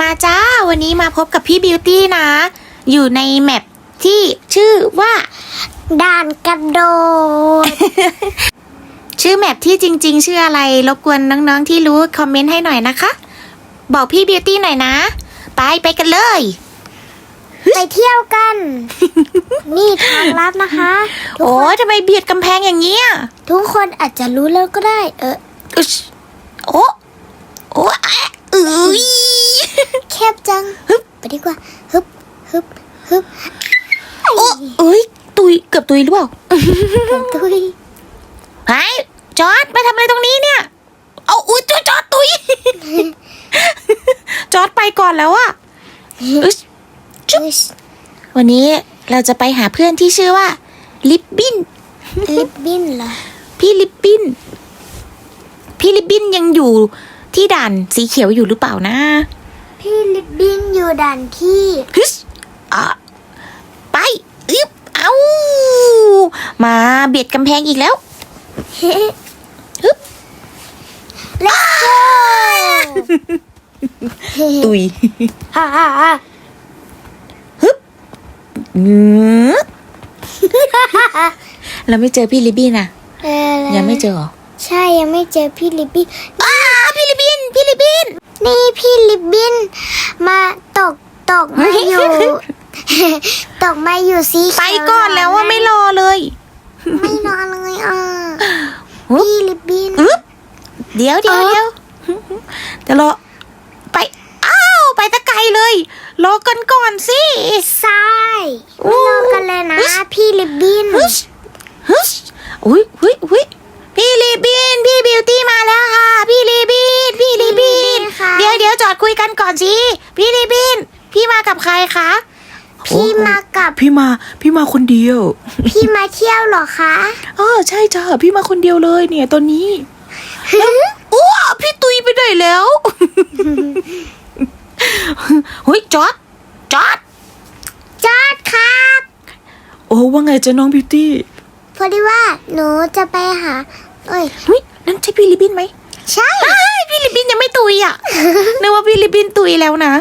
มาจ้า วันนี้มาพบกับพี่บิวตี้นะ อยู่ในแมปที่ชื่อว่าด่านกระโดด ชื่อแมปที่จริง ๆ ชื่ออะไร รบกวนน้องๆที่รู้คอมเมนต์ให้หน่อยนะคะ บอกพี่บิวตี้หน่อยนะ ไปไปกันเลย ไปเที่ยวกัน นี่ทางลัดนะคะทุกโอ้คนทำไมเบียดกำแพงอย่างเงี้ย ทุกคนอาจจะรู้แล้วก็ได้ เอออึชโอ้โอ้แอะเอ้ย แคบจัง ฮึบไปดีกว่า ฮึบฮึบฮึบโอ้เอ้ย ตุย เกือบตุยหรือเปล่าตุยไอ้จอร์ดมาทำอะไรตรงนี้เนี่ย เอาอุ้ยจอร์ดจอร์ดตุย จอร์ดไปก่อนแล้วอะอึชจุ๊บวันนี้เราจะไปหาเพื่อนที่ชื่อว่า ลิปบิน ลิปบิ้นเหรอ พี่ลิปบิน พี่ลิปบินยังอยู่ที่ด่านสีเขียวอยู่หรือเปล่านะ พี่ลิปบิ้นอยู่ด่านที่ฮึสอะไปอึบเอามาเบียดกำแพงอีกแล้วฮึบ Let's go ตุยฮ่าฮ่าฮ่าเงื้อเราไม่เจอพี่ลิปบินอะเออยังไม่เจอเหรอ ใช่ยังไม่เจอพี่ลิปบิ้น อ้าพี่ลิปบิน พี่ลิปบิ นนี่พี่ลิปบินมาตกตกมาอยู่ ตกมาอยู่สีไปเขียวก่อนแล้วว่าไม่รอเลย ไม่นอนเลยอะฮึบพี่ลิปบินอึ๊บเดี๋ยวเดี๋ยวเดี๋ยวเดี๋ยวรอไปอ้าวไปตะไกลเลย รอกันก่อนสิทรายไม่รอกันเลยนะฮึชพี่ลิปบินฮึชฮึชอุ้ยอุ้ยอุ้ยพี่ลีบิน พี่บิวตี้มาแล้วค่ะ พี่ลีบิน พี่ลีบิน ค่ะ เดี๋ยวเดี๋ยวจอดคุยกันก่อนสิ พี่ลีบิน พี่มา กับใครคะ พี่มากับ พี่มา พี่มาคนเดียว พี่มาเที่ยวเหรอคะอ๋อใช่จ้าพี่มาคนเดียวเลยเนี่ยตอนนี้โอ้พี่ตุยไปไหนแล้วเฮ้ยจอดจอดจอดครับ โอ้ว่าไงจ๊ะน้องบิวตี้พอดีว่าหนูจะไปหาเอ้ยเฮ้ยนั่นใช่พี่ลิบบินไหมใช่เอ้ยพี่ลิบบินยังไม่ตุยอะนึกว่าพี่ลิบบินตุยแล้วนะ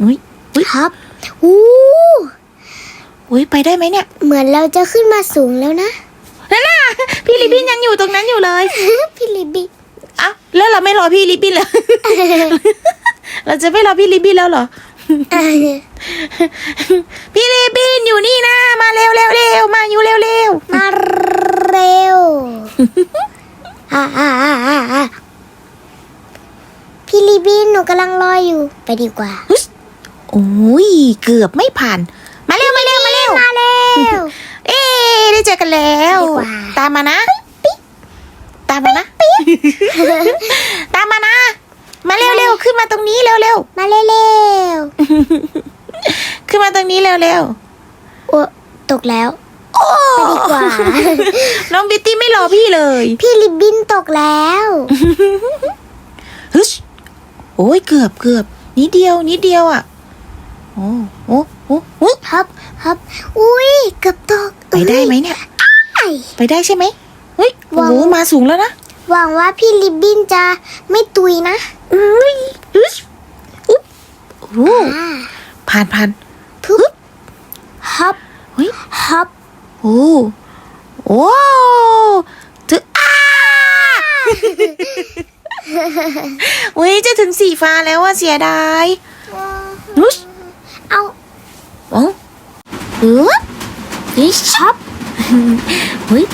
เฮ้ยอืมเฮ้ยเฮ้ยครับอู้เฮ้ยไปได้ไหมเนี่ย เหมือนเราจะขึ้นมาสูงแล้วนะนั่นน่ะพี่ลิบบินยังอยู่ตรงนั้นอยู่เลย พี่ลิปบินอ้าวแล้วเราไม่รอพี่ลิบบินเลยเราจะไม่รอพี่ลิบบินแล้วเหรอพี่ลิบบินอยู่นี่นะ มาเร็วเร็วเร็วมาอยู่เร็วเร็วมาเร็วอ่าอ่าอ่าอ่าอ่าพี่ลิบินหนูกำลังรออยู่ ไปดีกว่า โอ้ยเกือบไม่ผ่าน มาเร็วมาเร็วมาเร็วมาเร็ว เอ๊ะได้เจอกันแล้วดีกว่าตามมานะ ตามมานะ ตามมานะ มาเร็วเร็วขึ้นมาตรงนี้เร็วเร็วมาเร็วขึ้นมาตรงนี้เร็วเร็วๆโอ้ตกแล้วโอ้ไปดีกว่า น้องบิตตี้ไม่รอพี่เลย พี่ลิบบินตกแล้วฮึชโอ้ยเกือบเกือบนิดเดียวนิดเดียวอะโอ้โอ้โอ้โอ้ฮับฮับอุ้ยเกือบตกไปได้ไหมเนี่ยเอ้ยไปได้ใช่ไหมเฮ้ยโอ้ว้าวโหมาสูงแล้วนะหวังว่าพี่ลิบบินจะไม่ตุยนะอุ้ยฮึชอุ๊บโอ้โหอ่าผ่านผ่านทุบฮับเฮ้ยฮับโอ้โอ้ถึงอ้าอุ้ยจะถึงสีฟ้าแล้วว่าเสียดายนุชเอาโอ้ เออเฮ้ยช็อปเฮ้ย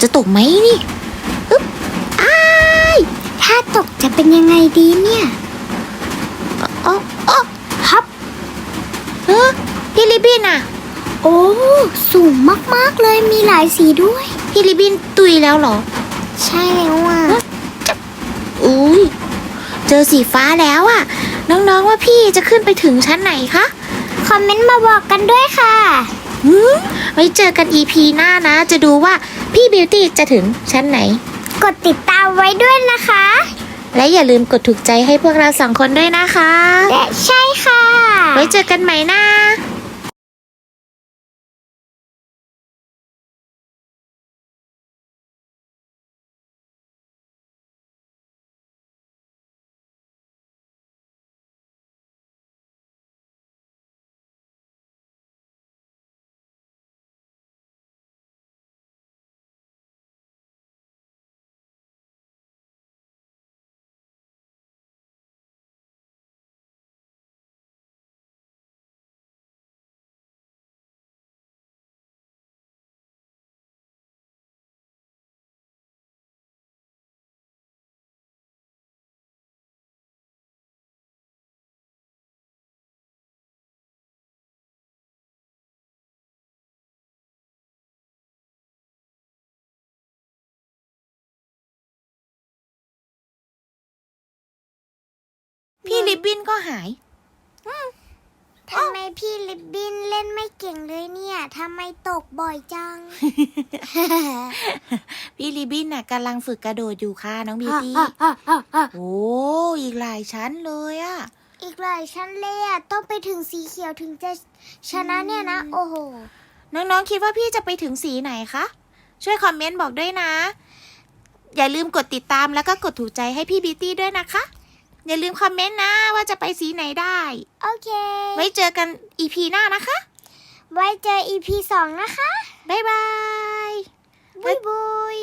จะตกไหมนี่อึ๊บอ้ายถ้าตกจะเป็นยังไงดีเนี่ยอ๋ออ๋อฮับเออพี่ลิบบินอะโอ้สูงมากๆเลยมีหลายสีด้วย พี่ลิบบินตุยแล้วเหรอ ใช่แล้วอะอุ้ยเจอสีฟ้าแล้วอะ น้องๆว่าพี่จะขึ้นไปถึงชั้นไหนคะ คอมเมนต์มาบอกกันด้วยค่ะหืมไว้เจอกัน EP หน้านะ จะดูว่าพี่บิวตี้จะถึงชั้นไหน กดติดตามไว้ด้วยนะคะ และอย่าลืมกดถูกใจให้พวกเราสองคนด้วยนะคะ และใช่ค่ะ ไว้เจอกันใหม่นะ พี่ลิบบินก็หาย ทำไมพี่ลิบบินเล่นไม่เก่งเลยเนี่ยทำไมตกบ่อยจัง พี่ลิบบินน่ะกำลังฝึกกระโดดอยู่ค่ะน้องบิวตี้โอ้อีกหลายชั้นเลยอะอีกหลายชั้นเลยอะต้องไปถึงสีเขียวถึงจะชนะเนี่ยนะ โอ้โห น้องๆคิดว่าพี่จะไปถึงสีไหนคะ ช่วยคอมเมนต์บอกด้วยนะ อย่าลืมกดติดตามแล้วก็กดถูกใจให้พี่บิวตี้ด้วยนะคะ อย่าลืมคอมเมนต์นะว่าจะไปสีไหนได้ โอเค ไว้เจอกันอีพีหน้านะคะ ไว้เจอ EP สองนะคะ บ๊ายบาย บุยบุย